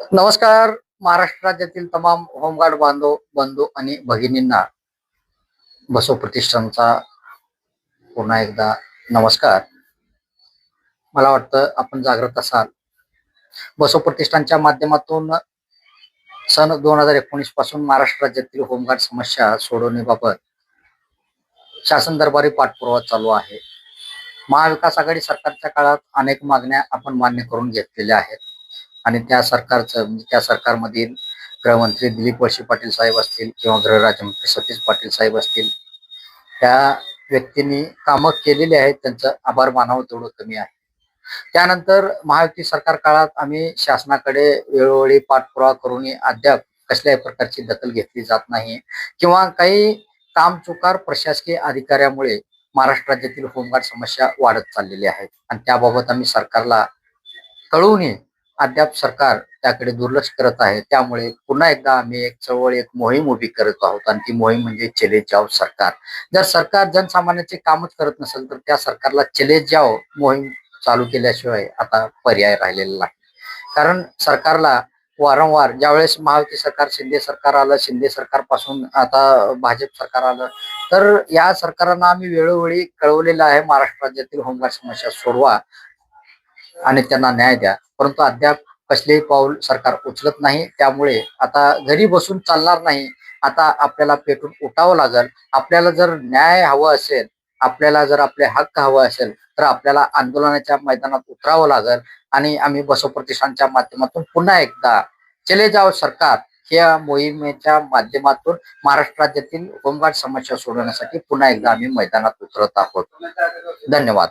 नमस्कार महाराष्ट्र राज्यातील तमाम होमगार्ड बांधव बंधू आणि भगिनींना बसो प्रतिष्ठानचा पुन्हा एकदा नमस्कार. मला वाटतं आपण जागृत असाल. बसो प्रतिष्ठानच्या माध्यमातून सन दोन हजार एकोणीसपासून महाराष्ट्र राज्यातील होमगार्ड समस्या सोडवण्याबाबत शासन दरबारी पाठपुरावा चालू आहे. महाविकास आघाडी सरकारच्या काळात अनेक मागण्या आपण मान्य करून घेतलेल्या आहेत. आणि त्या सरकारचं म्हणजे त्या सरकारमधील गृहमंत्री दिलीप वळसे पाटील साहेब असतील किंवा गृहराज्यमंत्री सतीश पाटील साहेब असतील त्या व्यक्तींनी कामं केलेली आहेत. त्यांचं आभार मानावं तेवढं कमी आहे. त्यानंतर महायुती सरकार काळात आम्ही शासनाकडे वेळोवेळी पाठपुरावा करून अद्याप कसल्याही प्रकारची दखल घेतली जात नाही किंवा काही कामचुकार प्रशासकीय अधिकाऱ्यामुळे महाराष्ट्र राज्यातील होमगार्ड समस्या वाढत चाललेली आहेत आणि त्याबाबत आम्ही सरकारला कळवूनही अद्याप सरकार त्याकडे दुर्लक्ष करत आहे. त्यामुळे पुन्हा एकदा आम्ही एक चळवळ एक मोहीम उभी करत आहोत आणि ती मोहीम म्हणजे चले जाव सरकार. जर सरकार जनसामान्याचे कामच करत नसेल तर त्या सरकारला चले जाव मोहीम चालू केल्याशिवाय आता पर्याय राहिलेला नाही. कारण सरकारला वारंवार ज्यावेळेस महायुती सरकार शिंदे सरकार आलं शिंदे सरकारपासून आता भाजप सरकार आलं तर या सरकारांना आम्ही वेळोवेळी कळवलेलं आहे महाराष्ट्र राज्यातील होमगार्ड समस्या सोडवा आणि त्यांना न्याय द्या. परंतु अद्याप कसलेही पाऊल सरकार उचलत नाही. त्यामुळे आता घरी बसून चालणार नाही. आता आपल्याला पेटून उठावं लागेल. आपल्याला जर न्याय हवं असेल आपल्याला जर आपले हक्क हवं असेल तर आपल्याला आंदोलनाच्या मैदानात उतरावं लागेल. आणि आम्ही बसव प्रतिष्ठानच्या माध्यमातून पुन्हा एकदा चले जाव सरकार या मोहिमेच्या माध्यमातून महाराष्ट्र राज्यातील होमगार्ड समस्या सोडवण्यासाठी पुन्हा एकदा आम्ही मैदानात उतरत आहोत. धन्यवाद.